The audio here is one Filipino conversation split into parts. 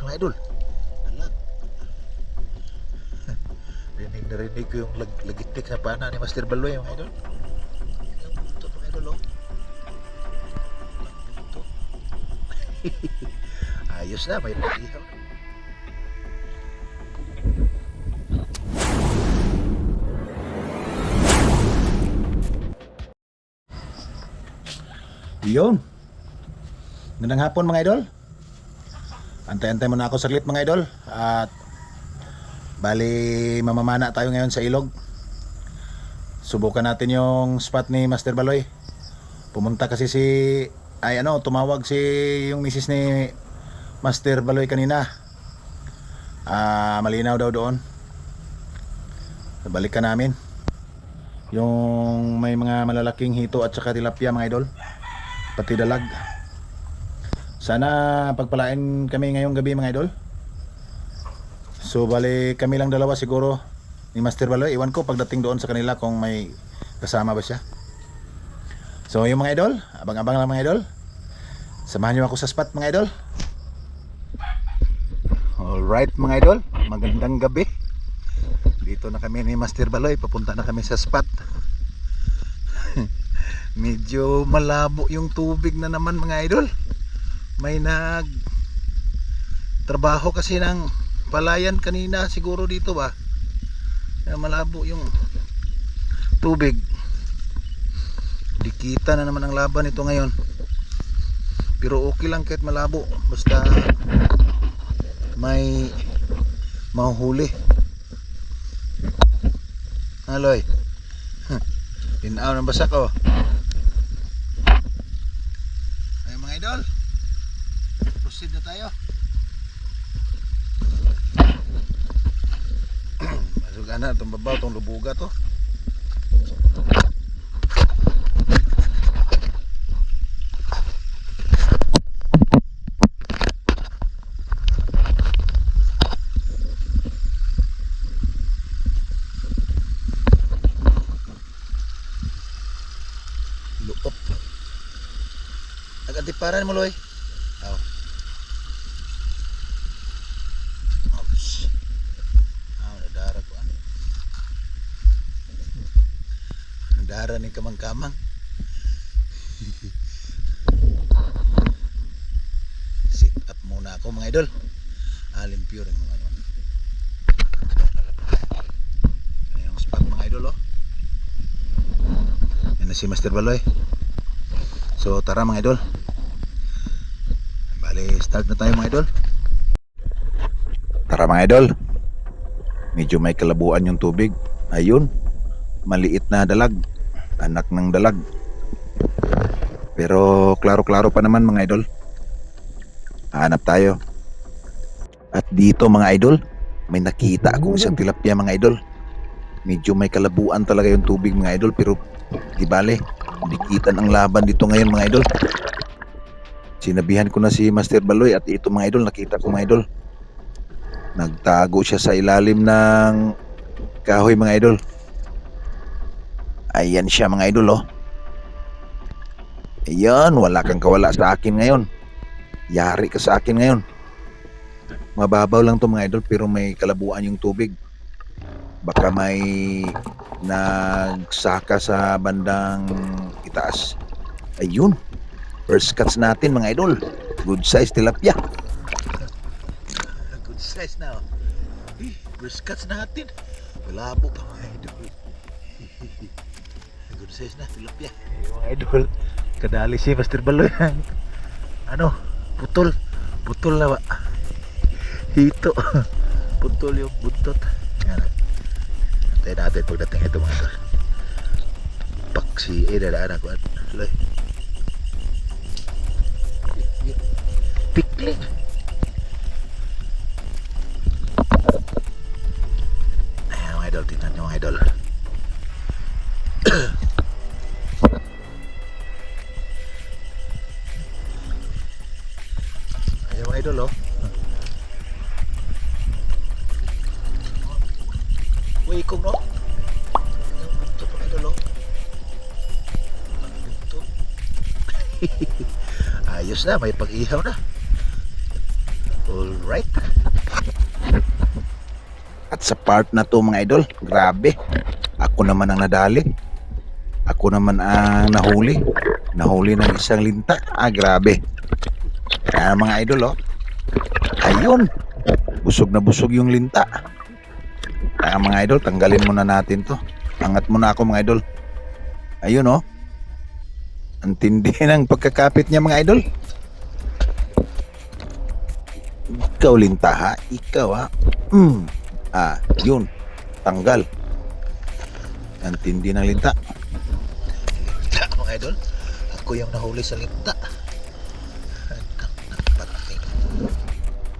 mga idol. Alag. rinig na rinig ko yung lag lagitik na pana ni Master Baloy mga idol. Buntot mga idol oh. Ayos na, may pag-ihaw na. Yun. Gandang hapon mga idol. Antay-antay muna ako saglit mga idol. At bali mamamana tayo ngayon sa ilog. Subukan natin yung spot ni Master Baloy. Pumunta kasi si ay ano, tumawag si yung misis ni Master Baloy kanina. Ah, malinaw daw doon. Balikan namin. Yung may mga malalaking hito at saka tilapia mga idol pati dalag. Sana pagpalain kami ngayong gabi mga idol. So bali kami lang dalawa siguro ni Master Baloy. Iwan ko pagdating doon sa kanila kung may kasama ba siya. So yung mga idol, abang-abang lang mga idol. Samahan niyo ako sa spot mga idol. Alright mga idol, magandang gabi. Dito na kami ni Master Baloy, papunta na kami sa spot. medyo malabo yung tubig na naman mga idol may nag trabaho kasi ng palayan kanina siguro dito ba? Kaya malabo yung tubig. Dikita na naman ang laban ito ngayon. Pero okay lang kahit malabo. Basta may mahuhuli. Aloy. Tinaw ng basak oh ay mga idol proceed na tayo masuga na itong babaw itong lubuga to luop Nag-antiparan mo, Loy. Aw. Ouch. Aw, nadara ko. ah. Nadara ni kamang-kamang. Sit up muna ako, mga idol. Alin pure yung ano. Yan yung spot, mga idol, oh. Yan na si Master Baloy. So tara mga idol. Bali start na tayo mga idol. Tara mga idol. Medyo may kalabuan yung tubig. Ayun. Maliit na dalag. Anak ng dalag. Pero klaro-klaro pa naman mga idol. Hanap tayo. At dito mga idol, may nakita akong isang tilapia mga idol. Medyo may kalabuan talaga yung tubig mga idol pero di bale, dikitan ang laban dito ngayon mga idol. Sinabihan ko na si Master Baloy at ito mga idol, nakita ko mga idol. Nagtago siya sa ilalim ng kahoy mga idol. Ayan siya mga idol oh. Ayan, wala kang kawala sa akin ngayon. Yari ka sa akin ngayon. Mababaw lang to mga idol pero may kalabuan yung tubig. Baka may nagsaka sa bandang itaas. Ayun. First cuts natin mga idol. Good size tilapia. Good size na. Eh, First cuts natin. Malabo pa mga idol. Good size na tilapia. Mga idol. Kadali si Master Baloy. ano? Putol. Putol na ba? Hito. Putol yung buntot. Yan. Tayo natin pagdating ito mga tol. Paksi, eh, dadaan ako at loy. Pikling. Ayan mga idol, tingnan nyo mga idol. Ayos na, may pag-ihaw na. Alright. At sa part na to mga idol, grabe. Ako naman ang nadali. Ako naman ang nahuli. Nahuli ng isang linta. Ah, grabe. Kaya mga idol, oh. Ayun. Busog na busog yung linta. Kaya mga idol, tanggalin muna natin to. Angat muna ako mga idol. Ayun, oh. Ang tindi ng pagkakapit niya mga idol. Ikaw linta ha. Ikaw ha. Mm. Ah, yun. Tanggal. Ang tindi ng linta. Linta mga idol. Ako yung nahuli sa linta.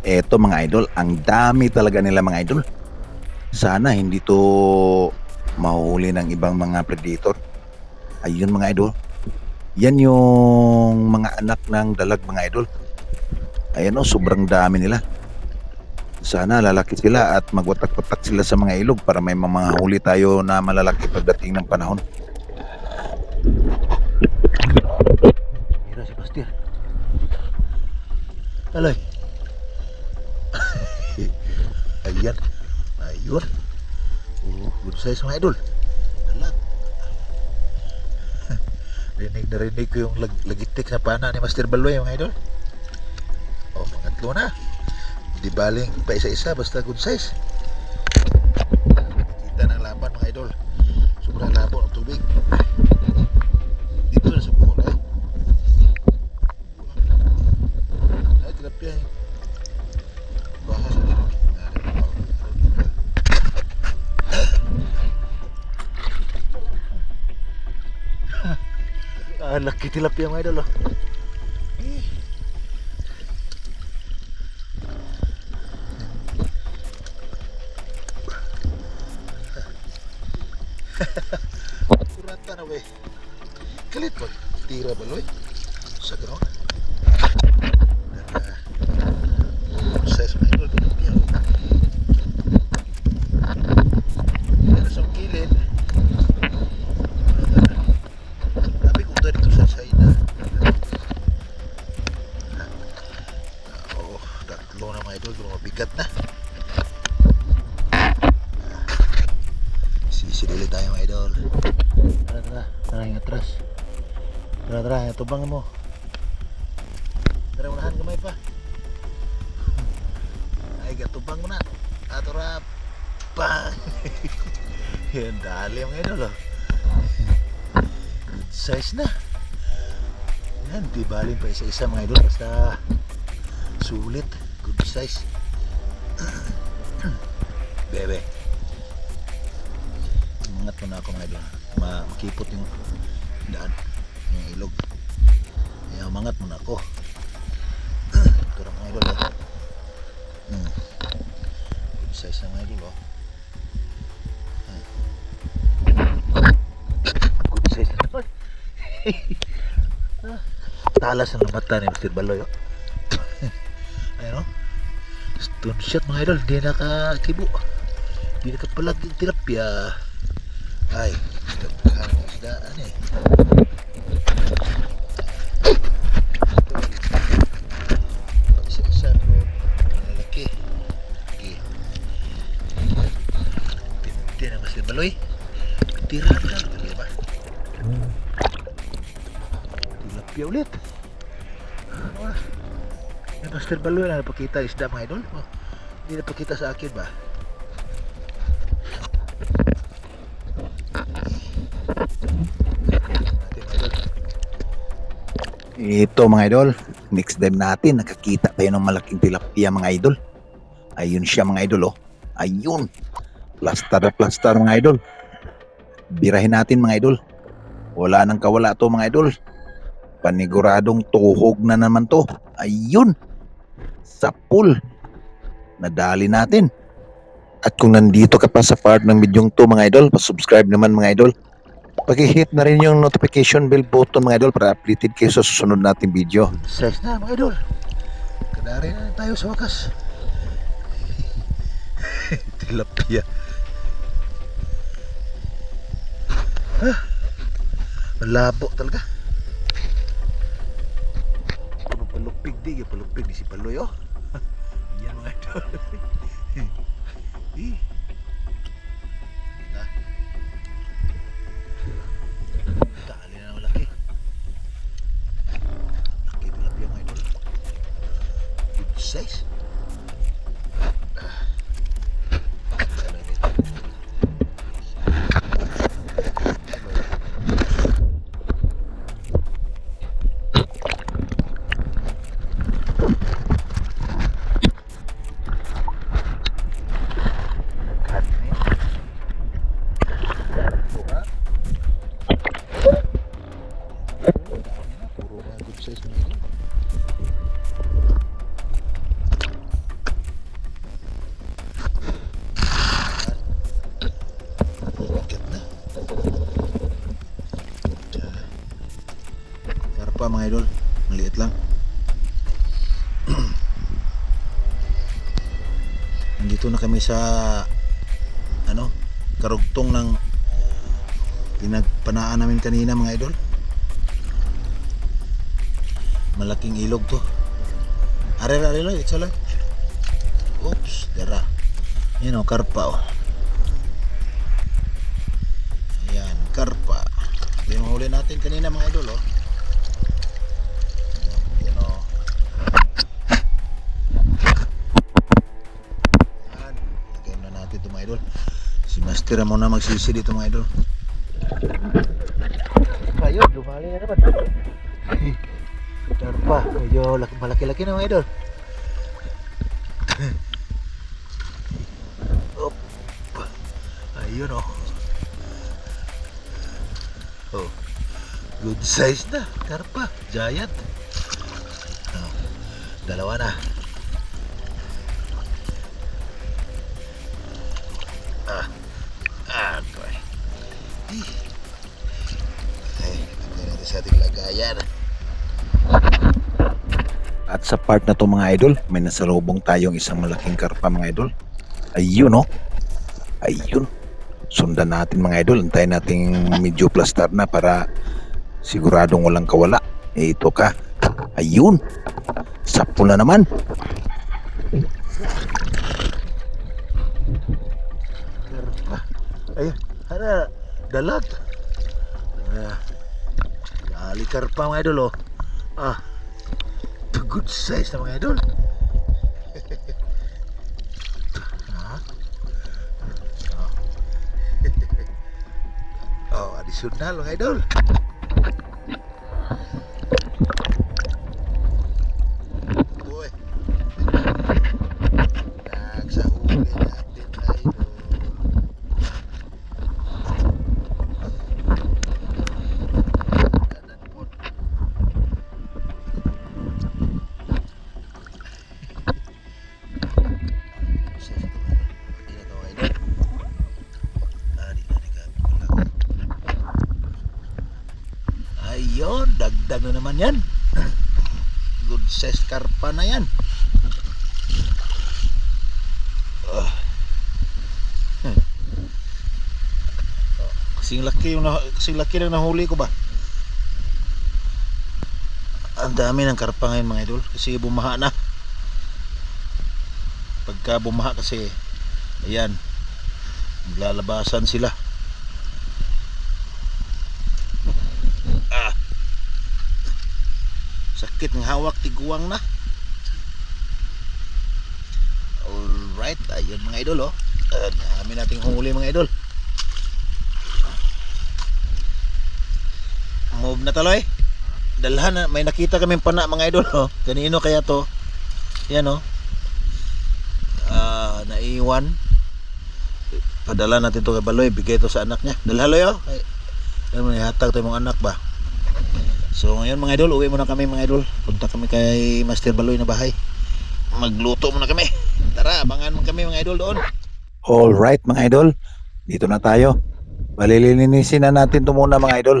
Eto mga idol, ang dami talaga nila mga idol. Sana hindi to mahuli ng ibang mga predator. Ayun mga idol. Yan yung mga anak ng dalag mga idol. Ayan o, sobrang dami nila. Sana lalaki sila at magwatak-watak sila sa mga ilog para may mga huli tayo na malalaki pagdating ng panahon. Mira si Pastor. Alay. Ayan. Ayun. Oh, good size mga idol. Dalag. Rinig na rinig ko yung lag lagitik sa pana ni Master Baloy mga idol. Oh, pangatlo na. Di baling pa isa-isa basta good size. Ah, laki tilapia mga idol oh. Tubang mo. Tara, unahan kamay pa. Ay, gatubang mo na. Atura. Bang! Yan, dali mga idol. Oh. Good size na. Yan, di baling pa isa-isa mga idol. Basta sulit. Good size. Bebe. Mangat mo na ako mga idol. Ma makipot yung daan. Yung ilog. Mangat mo na ako. Ito mga idol. Oh. Hmm. Good size na mga idol. Oh. Good size na naman. Talas na mata ni Mr. Baloy. oh. Ayun o. Stone shot mga idol. Di nakakibo. Di nakapalag tilapia. Ay. Tilapia ulit. Ah? May Master Baloy na napakita isda mga idol. Oh, hindi napakita sa akin ba? Ito mga idol, next time natin nakakita tayo ng malaking tilapia mga idol. Ayun siya mga idol oh. Ayun. Plaster na plaster mga idol. Birahin natin mga idol. Wala nang kawala to mga idol. Paniguradong tuhog na naman to. Ayun. Sa pool. Nadali natin. At kung nandito ka pa sa part ng bidyong to mga idol, pa-subscribe naman mga idol. Pag-hit na rin yung notification bell button mga idol para updated kayo sa susunod nating video. Size na mga idol. Kadari na tayo sa wakas. Tilapia. Ha? Malabo talaga. Puno palupig di, palupig di si Paloy oh. Yan mga idol. Eh, mga idol. Maliit lang. Nandito na kami sa ano, karugtong ng pinagpanaan namin kanina mga idol. Malaking ilog to. Are, are, are, it's lang. Oops, dara. Yan o, karpa o. Ayan, karpa. Ito yung huli natin kanina mga idol o. Ang muna magsisi dito mga idol. Ayun, dumali na naman. Karpa, medyo laki- malaki-laki na mga idol. Op. Ayun oh. Oh. Good size na. Karpa. Giant. Oh. Dalawa na. Sa part na to mga idol, may nasalubong tayong isang malaking karpa mga idol. Ayun oh. Ayun. Sundan natin mga idol. Antayin natin medyo plaster na para siguradong walang kawala. Eh, ito ka. Ayun. Sapo na naman. Karpa. Ayun. Hara. Dalag. Ah. Dali karpa mga idol oh. Ah. Good size na mga idol. Ha? oh, additional mga idol. Uy. Nagsahuli natin na idol. Kanan po. Sa ito, Hindi na to idol. Ah, di na nagkakagulang. Ayun, dagdag na naman yan. Good size karpa na yan. Ah. Hmm. Kasing laki yung kasing laki ng nahuli ko ba? Ang dami ng karpa ngayon mga idol kasi bumaha na. Pagka bumaha kasi ayan maglalabasan sila. Ah. Sakit ng hawak tiguang na. Alright, ayun mga idol oh. Uh, dami nating huli mga idol. Move na taloy. Dalhan na, may nakita kami pana mga idol oh. Kanino kaya to? Yan oh. Ah, naiwan. Padala natin to kay Baloy, bigay to sa anak niya. Dalhaloy oh. Ay, ano mo ihatag to yung mga anak ba? So ngayon mga idol, uwi muna kami mga idol. Punta kami kay Master Baloy na bahay. Magluto muna kami. Tara, abangan mo kami mga idol doon. All right mga idol, dito na tayo. Balilinisin na natin to muna mga idol.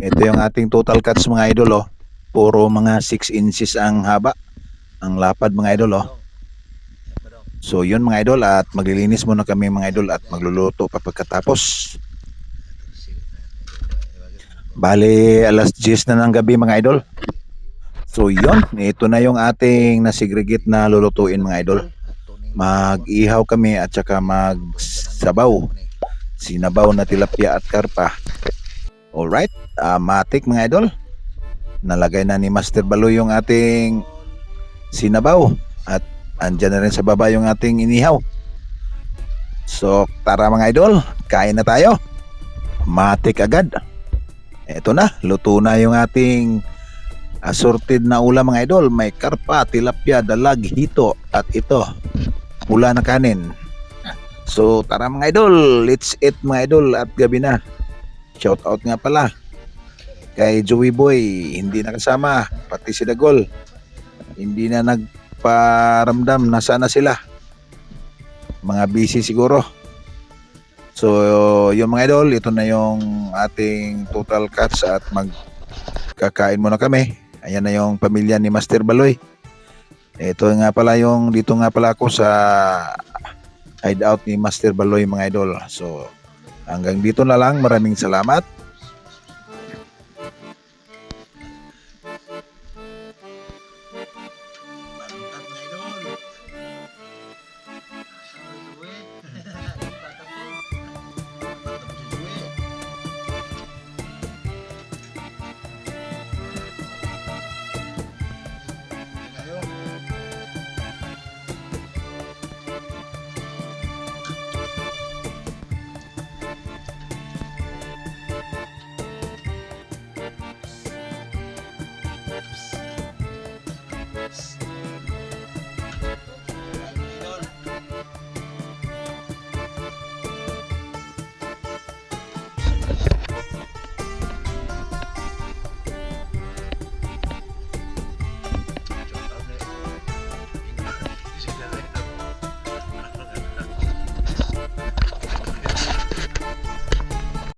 Ito yung ating total cuts mga idol oh. Puro mga 6 inches ang haba. Ang lapad mga idol oh. So yun mga idol at maglilinis muna kami mga idol at magluluto pa pagkatapos. Bali alas 10 na ng gabi mga idol. So yun, ito na yung ating nasigregate na lulutuin mga idol. Mag-ihaw kami at saka magsabaw. Sinabaw na tilapia at karpa. Alright, uh, matik mga idol. Nalagay na ni Master Baloy yung ating sinabaw at andyan na rin sa baba yung ating inihaw. So tara mga idol, kain na tayo. Matik agad. Eto na, luto na yung ating assorted na ulam mga idol. May karpa, tilapia, dalag, hito at ito, pula na kanin. So tara mga idol, let's eat mga idol at gabi na. Shout out nga pala kay Joey Boy, hindi nakasama, pati si Dagol. Hindi na nagparamdam nasa na sila. Mga busy siguro. So, yung mga idol, ito na yung ating total cuts at mag kakain muna kami. Ayan na yung pamilya ni Master Baloy. Ito nga pala yung dito nga pala ako sa hideout ni Master Baloy mga idol. So hanggang dito na lang. Maraming salamat.